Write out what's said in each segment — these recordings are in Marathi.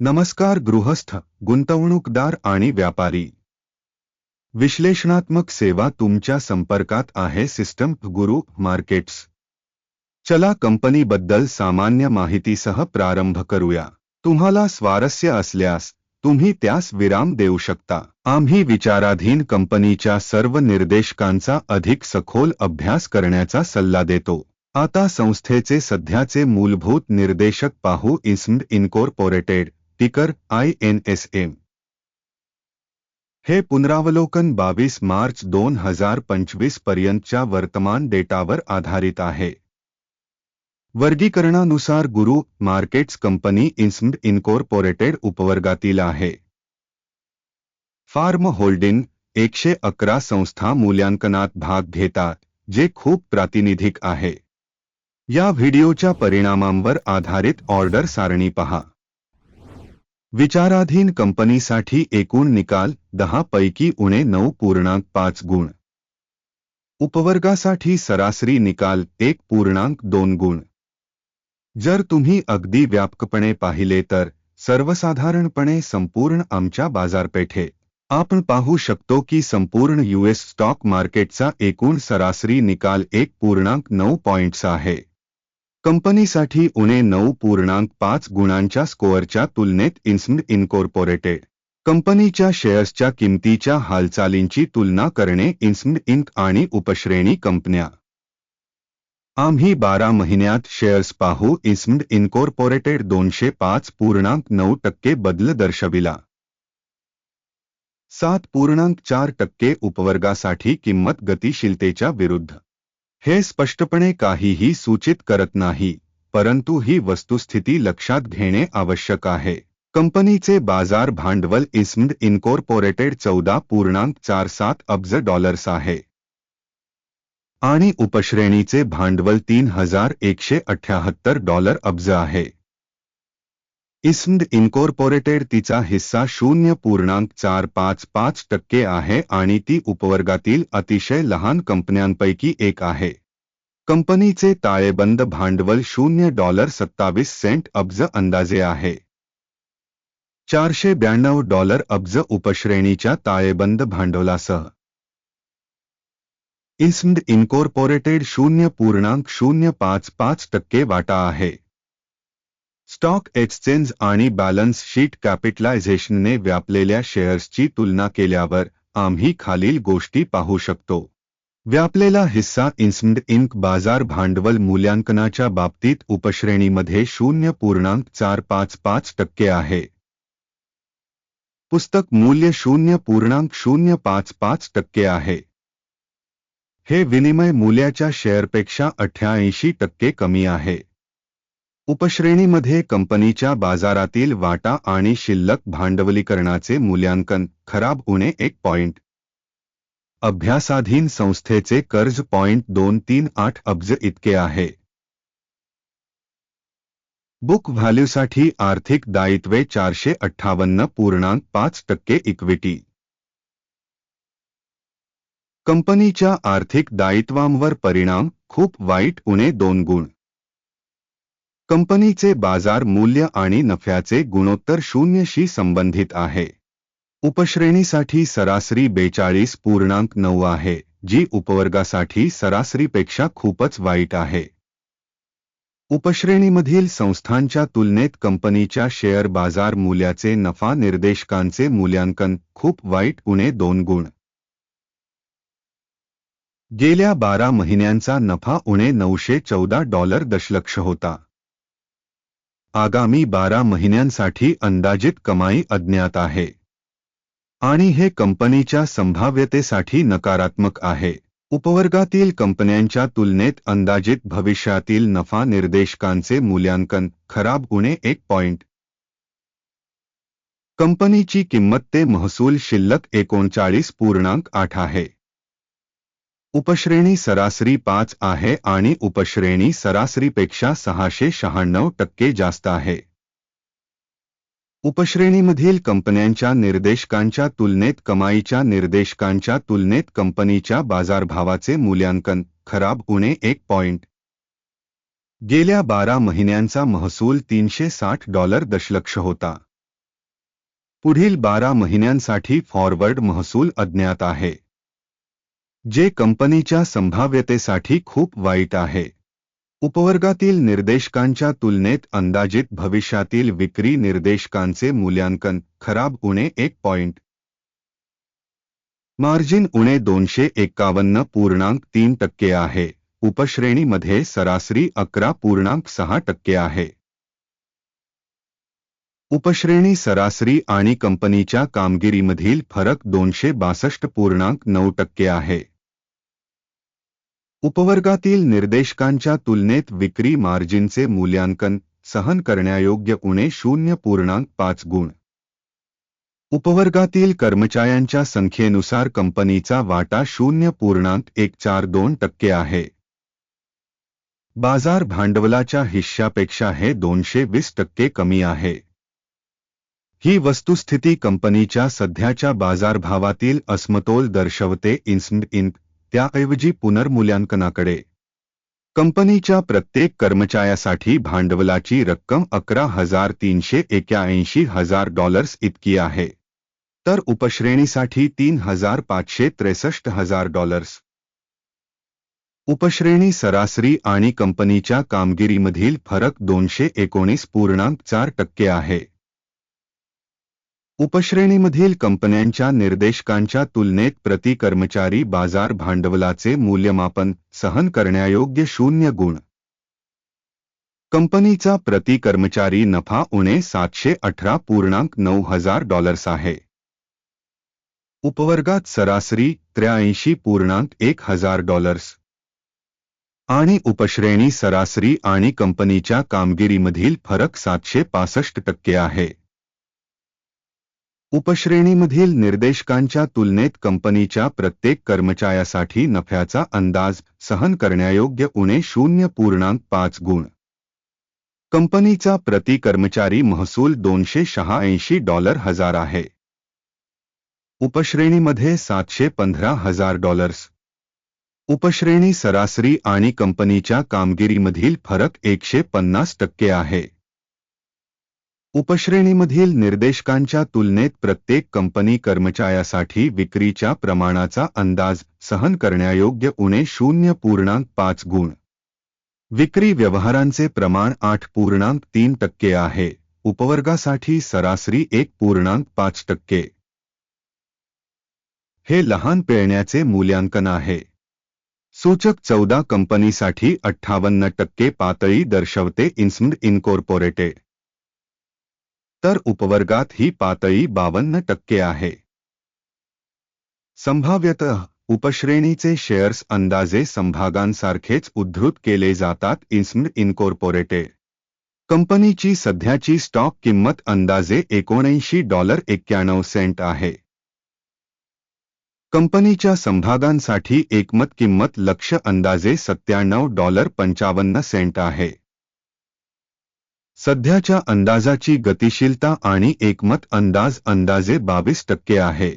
नमस्कार गृहस्थ गुंतवणूकदार आणि व्यापारी. विश्लेषणात्मक सेवा तुमच्या संपर्कात आहे सिस्टम गुरु मार्केट्स. चला कंपनीबद्दल सामान्य माहितीसह प्रारंभ करूया. तुम्हाला स्वारस्य असल्यास तुम्ही त्यास विराम देऊ शकता. आम्ही विचाराधीन कंपनीच्या सर्व निर्देशकांचा अधिक सखोल अभ्यास करण्याचा सल्ला देतो. आता संस्थेचे सध्याचे मूलभूत निर्देशक पाहू Insmed incorporated. Ticker I N S M हे पुनरावलोकन बावीस मार्च दोन हजार पंचवीस पर्यंतच्या वर्तमान डेटावर आधारित आहे. वर्गीकरणानुसार गुरु मार्केट्स कंपनी इन्स्म्ड इनकॉर्पोरेटेड उपवर्गातील आहे. फार्म होल्डिंग एकशे अकरा संस्था मूल्यांकनात भाग घेतात जे खूप प्रातिनिधिक आहे. या व्हिडिओच्या परिणामांवर आधारित ऑर्डर सारणी पहा. विचाराधीन कंपनीसाठी एकूण निकाल दहा पैकी उणे नऊ पूर्णांक पाच गुण. उपवर्गासाठी सरासरी निकाल एक पूर्णांक दोन गुण. जर तुम्ही अगदी व्यापकपणे पाहिले तर सर्वसाधारणपणे संपूर्ण आमच्या बाजारपेठे. आपण पाहू शकतो की संपूर्ण यूएस स्टॉक मार्केटचा एकूण सरासरी निकाल एक पूर्णांक नऊ पॉइंट्स आहे. कंपनीसाठी उणे नऊ पूर्णांक पाच गुणांच्या स्कोअरच्या तुलनेत इन्स्म्ड इनकॉर्पोरेटेड. कंपनीच्या शेअर्सच्या किमतीच्या हालचालींची तुलना करणे इन्स्म्ड इंक आणि उपश्रेणी कंपन्या. आम्ही बारा महिन्यात शेअर्स पाहू इस्म्ड इनकॉर्पोरेटेड दोनशे पाच पूर्णांक नऊ टक्के बदल दर्शविला. सात पूर्णांक चार टक्के उपवर्गासाठी किंमत गतिशीलतेच्या विरुद्ध. हे स्पष्टपणे काहीही सूचित करत नाही परंतु ही वस्तुस्थिती लक्षात घेणे आवश्यक आहे. कंपनीचे बाजार भांडवल इस्म्ड इनकॉर्पोरेटेड चौदा पूर्णांक चार सात अब्ज डॉलर्स आहे. आणि उपश्रेणीचे भांडवल तीन हजार एकशे अठ्याहत्तर डॉलर अब्ज आहे. इस्म्ड इनकॉर्पोरेटेड तिचा हिस्सा शून्य पूर्णांक चार पाच पाच टक्के आहे आणि ती उपवर्गातील अतिशय लहान कंपन्यांपैकी एक आहे. कंपनीचे ताळेबंद भांडवल शून्य डॉलर सत्तावीस सेंट अब्ज अंदाजे आहे. चारशे ब्याण्णव डॉलर अब्ज उपश्रेणीच्या ताळेबंद भांडवलासह. इस्म्ड इनकॉर्पोरेटेड शून्य पूर्णांक शून्य पाच पाच टक्के वाटा आहे. स्टॉक एक्सचेंज आणि बॅलन्स शीट कॅपिटलायझेशनने व्यापलेल्या शेअर्सची तुलना केल्यावर आम्ही खालील गोष्टी पाहू शकतो. व्यापलेला हिस्सा इन्स्म्ड इंक बाजार भांडवल मूल्यांकनाच्या बाबतीत उपश्रेणीमध्ये शून्य पूर्णांक चार पाच पाच टक्के आहे. पुस्तक मूल्य शून्य पूर्णांक शून्य पाच पाच टक्के आहे. हे विनिमय मूल्याच्या शेअरपेक्षा अठ्ठ्याऐंशी टक्के कमी आहे. उपश्रेणीमध्ये कंपनीच्या बाजारातील वाटा आणि शिल्लक भांडवलीकरणाचे मूल्यांकन खराब उणे एक पॉइंट. अभ्यासाधीन संस्थेचे कर्ज पॉइंट दोन तीन आठ अब्ज इतके आहे. बुक व्हॅल्यूसाठी आर्थिक दायित्वे चारशे अठ्ठावन्न पूर्णांक पाच टक्के इक्विटी. कंपनीच्या आर्थिक दायित्वांवर परिणाम खूप वाईट उणे दोन गुण. कंपनीचे बाजार मूल्य आणि नफ्याचे गुणोत्तर शून्यशी संबंधित आहे. उपश्रेणीसाठी सरासरी बेचाळीस पूर्णांक नऊ आहे जी उपवर्गासाठी सरासरीपेक्षा खूपच वाईट आहे. उपश्रेणीमधील संस्थांच्या तुलनेत कंपनीच्या शेअर बाजार मूल्याचे नफा निर्देशकांचे मूल्यांकन खूप वाईट उणे दोन गुण. गेल्या बारा महिन्यांचा नफा उणे नऊशे चौदा डॉलर दशलक्ष होता. आगामी बारा महिन्यांसाठी अंदाजित कमाई अज्ञात आहे. आणि हे कंपनीच्या संभाव्यतेसाठी नकारात्मक आहे. उपवर्गातील कंपन्यांच्या तुलनेत अंदाजित भविष्यातील नफा निर्देशकांचे मूल्यांकन खराब उणे एक पॉइंट. कंपनीची किंमत ते महसूल शिल्लक एकोणचाळीस पूर्णांक आठ आहे. उपश्रेणी सरासरी पाच आहे आणि उपश्रेणी सरासरीपेक्षा सहाशे शहाण्णव टक्के जास्त आहे. उपश्रेणीमधील कंपन्यांच्या निर्देशकांच्या तुलनेत कमाईच्या निर्देशकांच्या तुलनेत कंपनीच्या बाजारभावाचे मूल्यांकन खराब उणे एक पॉइंट. गेल्या बारा महिन्यांचा महसूल तीनशे साठ डॉलर दशलक्ष होता. पुढील बारा महिन्यांसाठी फॉरवर्ड महसूल अज्ञात आहे. जे कंपनीच्या संभाव्यतेसाठी खूप वाईट आहे. उपवर्गातील निर्देशकांच्या तुलनेत अंदाजित भविष्यातील विक्री निर्देशकांचे मूल्यांकन खराब उणे एक पॉइंट. मार्जिन उणे दोनशे एकावन्न पूर्णांक तीन टक्के आहे. उपश्रेणीमध्ये सरासरी अकरा पूर्णांक सहा टक्के उपश्रेणी सरासरी आणि कंपनीच्या कामगिरीमधील फरक दोनशे बासष्ट पूर्णांक नऊ टक्के आहे. उपवर्गातील निर्देशकांच्या तुलनेत विक्री मार्जिनचे मूल्यांकन सहन करण्यायोग्य उणे शून्य पूर्णांक पाच गुण. उपवर्गातील कर्मचाऱ्यांच्या संख्येनुसार कंपनीचा वाटा शून्य पूर्णांक एक चार दोन टक्के आहे. बाजार भांडवलाच्या हिश्श्यापेक्षा हे दोनशे वीस टक्के कमी आहे. ही वस्तुस्थिती कंपनीच्या सध्याच्या बाजारभावातील असमतोल दर्शवते इन्स्ड इंक त्याऐवजी पुनर्मूल्यांकनाकडे. कंपनीच्या प्रत्येक कर्मचाऱ्यासाठी भांडवलाची रक्कम अकरा हजार तीनशे एक्याऐंशी हजार डॉलर्स इतकी आहे. तर उपश्रेणीसाठी तीन हजार पाचशे त्रेसष्ट हजार डॉलर्स. उपश्रेणी सरासरी आणि कंपनीच्या कामगिरीमधील फरक दोनशे एकोणीस पूर्णांक चार टक्के आहे. उपश्रेणीमधील कंपन्यांच्या निर्देशकांच्या तुलनेत प्रति कर्मचारी बाजार भांडवलाचे मूल्यमापन सहन करण्यायोग्य शून्य गुण. कंपनीचा प्रति कर्मचारी नफा उणे सातशे अठरा पूर्णांक नऊ हजार डॉलर्स आहे. उपवर्गात सरासरी त्र्याऐंशी पूर्णांक एक हजार डॉलर्स. आणि उपश्रेणी सरासरी आणि कंपनीच्या कामगिरीमधील फरक सातशे पासष्ट टक्के आहे. उपश्रेणीमधील निर्देशकांच्या तुलनेत कंपनीच्या प्रत्येक कर्मचाऱ्यासाठी नफ्याचा अंदाज सहन करण्यायोग्य उणे शून्य पूर्णांक पाच गुण. कंपनीचा प्रति कर्मचारी महसूल दोनशे शहाऐंशी डॉलर हजार आहे. उपश्रेणीमध्ये सातशे पंधरा हजार डॉलर्स. उपश्रेणी सरासरी आणि कंपनीच्या कामगिरीमधील फरक एकशे पन्नास टक्के आहे. उपश्रेणीमधील निर्देशकांच्या तुलनेत प्रत्येक कंपनी कर्मचाऱ्यासाठी विक्रीच्या प्रमाणाचा अंदाज सहन करण्यायोग्य उणे शून्य पूर्णांक पाच गुण. विक्री व्यवहारांचे प्रमाण आठ पूर्णांक तीन टक्के आहे. उपवर्गासाठी सरासरी एक पूर्णांक पाच टक्के. हे लहान पेळण्याचे मूल्यांकन आहे. सूचक चौदा कंपनीसाठी अठ्ठावन्न टक्के पातळी दर्शवते इन्स्मड इन्कॉर्पोरेटेड तर उपवर्गात ही पातळी बावन्न टक्के आहे. संभाव्यत उपश्रेणीचे शेअर्स अंदाजे संभागांसारखेच उद्धृत केले जातात इन्स्मड इनकॉर्पोरेटेड कंपनीची सध्याची स्टॉक किंमत अंदाजे एकोणऐंशी डॉलर एक्क्याण्णव सेंट आहे. कंपनीच्या संभागांसाठी एकमत किंमत लक्ष अंदाजे सत्त्याण्णव डॉलर पंचावन्न सेंट आहे. सध्याच्या अंदाजाची गतिशीलता आणि एकमत अंदाज अंदाजे बावीस टक्के आहे.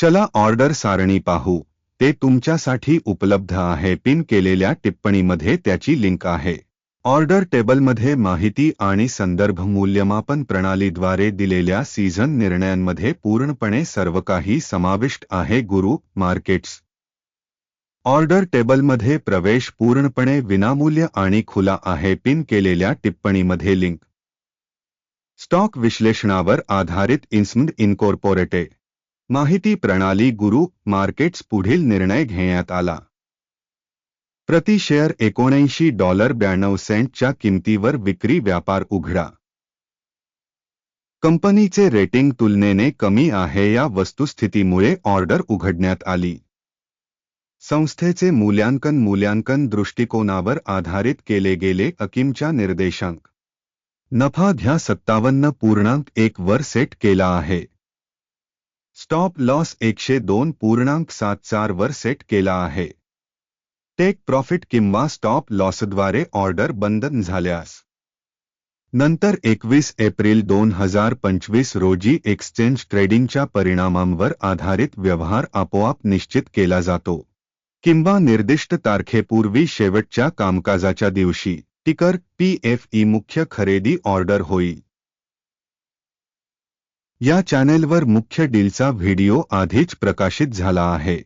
चला ऑर्डर सारणी पाहू. ते तुमच्यासाठी उपलब्ध आहे. पिन केलेल्या टिप्पणीमध्ये त्याची लिंक आहे. ऑर्डर टेबलमध्ये माहिती आणि संदर्भ मूल्यमापन प्रणालीद्वारे दिलेल्या सीझन निर्णयांमध्ये पूर्णपणे सर्व काही समाविष्ट आहे गुरु मार्केट्स. ऑर्डर टेबलमध्ये प्रवेश पूर्णपणे विनामूल्य आणि खुला आहे. पिन केलेल्या टिप्पणीमध्ये लिंक. स्टॉक विश्लेषणावर आधारित इन्स्मड इनकॉर्पोरेटे. माहिती प्रणाली गुरु मार्केट्स पुढील निर्णय घेण्यात आला. प्रति शेअर एकोणऐंशी डॉलर ब्याण्णव सेंटच्या किमतीवर विक्री व्यापार उघडा. कंपनीचे रेटिंग तुलनेने कमी आहे. या वस्तुस्थितीमुळे ऑर्डर उघडण्यात आली. संस्थेचे मूल्यांकन मूल्यांकन दृष्टिकोनावर आधारित केले गेले अकिमच्या निर्देशांक. नफा ध्या सत्तावन्न पूर्णांक एक वर सेट केला आहे. स्टॉप लॉस एकशे दोन पूर्णांक सात चार वर सेट केला आहे. टेक प्रॉफिट किंवा स्टॉप लॉसद्वारे ऑर्डर बंधन झाल्यास. नंतर एकवीस एप्रिल दोन हजार पंचवीस रोजी एक्सचेंज ट्रेडिंगच्या परिणामांवर आधारित व्यवहार आपोआप निश्चित केला जातो. किंवा निर्दिष्ट तारखेपूर्वी शेवटच्या कामकाजाच्या दिवशी टिकर पी एफ़ ई मुख्य खरेदी ऑर्डर होईल या चॅनेलवर मुख्य डीलचा व्हिडिओ आधीच प्रकाशित झाला आहे.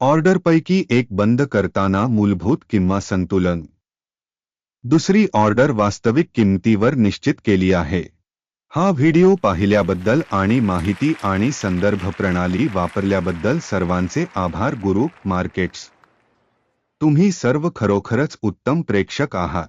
ऑर्डरपैकी एक बंद करताना मूलभूत किंवा संतुलन. दुसरी ऑर्डर वास्तविक किंमतीवर निश्चित केली आहे. हा व्हिडिओ पाहिल्याबद्दल आणि माहिती आणि संदर्भ प्रणाली वापरल्याबद्दल सर्वांचे आभार गुरु मार्केट्स. तुम्ही सर्व खरोखरच उत्तम प्रेक्षक आहात.